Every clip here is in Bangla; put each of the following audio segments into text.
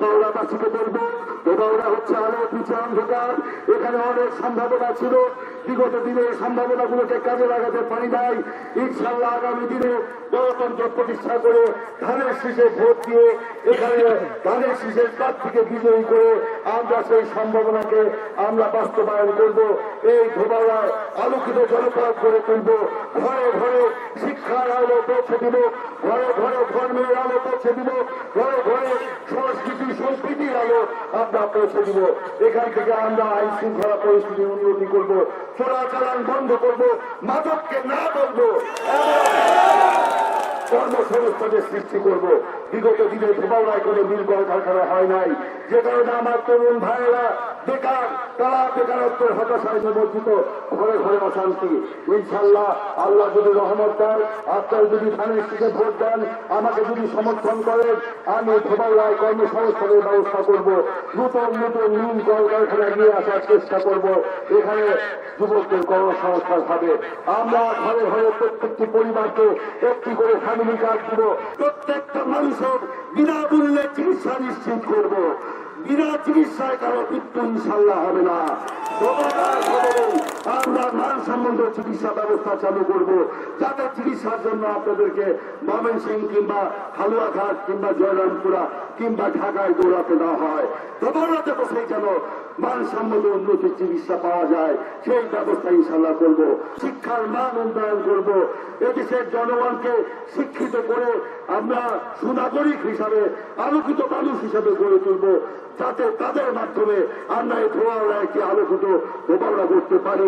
ধোবাউড়াবাসীকে বলব ধোবাউড়া হচ্ছে আলো পিছে অন্ধকার। এখানে অনেক সম্ভাবনা ছিল। বিগত দিনে এই সম্ভাবনাগুলোকে কাজে লাগাতে পারি নাই। ইনশাল্লাহ আগামী দিনে গণতন্ত্র প্রতিষ্ঠা করে ধানের শীষে ভোট দিয়ে এখানে ধানের শীষের প্রার্থীকে বিজয়ী করে আমরা সেই সম্ভাবনাকে আমরা বাস্তবায়ন করব। এই ধোবাউড়ায় আলোকিত জনপদ করে তুলব। ঘরে ঘরে শিক্ষার আলো পৌঁছে দিব। ঘরে ঘরে ধর্মের আলো পৌঁছে দিব। ঘরে ঘরে সংস্কৃতি, সংস্কৃতির আলো আমরা পৌঁছে দিব। এখান থেকে আমরা আইন শৃঙ্খলা পরিস্থিতির উন্নতি করব চোরাচালান বন্ধ করব, মাদককে না বলব। কর্মসংস্থানের সৃষ্টি করব। বিগত দিনে ধোবাউড়ায় কোনো মিল কলকারখানা হয় নাই। যে কারণে আমার তরুণ ভাইয়েরা বেকার তারা নিমজ্জিত, ঘরে ঘরে অশান্তি। ইনশাল্লাহ আল্লাহ যদি রহমত দেন যদি ধানের ভোট দেন, আমাকে যদি সমর্থন করেন, আমি ধোবাউড়ায় কর্মসংস্থানের ব্যবস্থা করব। নতুন নতুন মিল কলকারখানা নিয়ে আসার চেষ্টা করব। এখানে যুবকদের কর্মসংস্থান হবে। আমরা ঘরে ঘরে প্রত্যেকটি পরিবারকে একটি করে ফ্যামিলি কার্ড দিব। প্রত্যেকটা মানুষের বিনামূল্যে চিকিৎসা নিশ্চিত করব। বিনা চিকিৎসায় কারও মৃত্যু ইনশাল্লাহ হবে না। আমরা মান সম্বন্ধ চিকিৎসা ব্যবস্থা চালু করব। যাতে চিকিৎসার জন্য আপনাদেরকে ময়মনসিং কিংবা হালুয়াঘাট কিংবা জয়রামপুরা কিংবা ঢাকায় দৌড়াতে না হয়। দৌড়াতে বসেই যেন মানসম্মত উন্নতির চিকিৎসা পাওয়া যায়। সেই ব্যবস্থা ইনশাল্লাহ করব। শিক্ষার মান উন্নয়ন করব। এদেশের জনগণকে শিক্ষিত করে আমরা সুনাগরিক হিসাবে, আলোকিত মানুষ হিসাবে গড়ে তুলব। যাতে তাদের মাধ্যমে আমরা এই একটি আলোকিত ধোবাউড়া করতে পারি।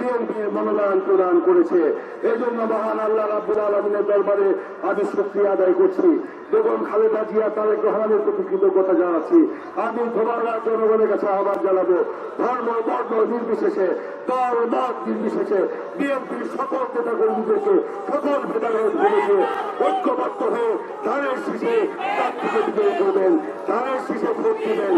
বিএনপির মনোনয়ন প্রদান করেছে। এই জন্য মহান আল্লাহ রাব্বুল আলমিনের দরবারে আমি শুক্রিয়া আদায় করছি। বেগম খালেদা জিয়া, তারেক রহমানের প্রতি কৃতজ্ঞতা জানাচ্ছি। আমি ধোবাড়ার জনগণের কাছে আহ্বান জানাব। ধর্ম বর্ণ নির্বিশেষে, দল মত নির্বিশেষে বিএনপির সকল নেতা কর্মীদেরকে সকল ভেদাভেদ ঐক্যবদ্ধ হয়ে ধানের শীষে তার থেকে বিজয়ী করবেন। ধানের শীষে ভোট দিবেন।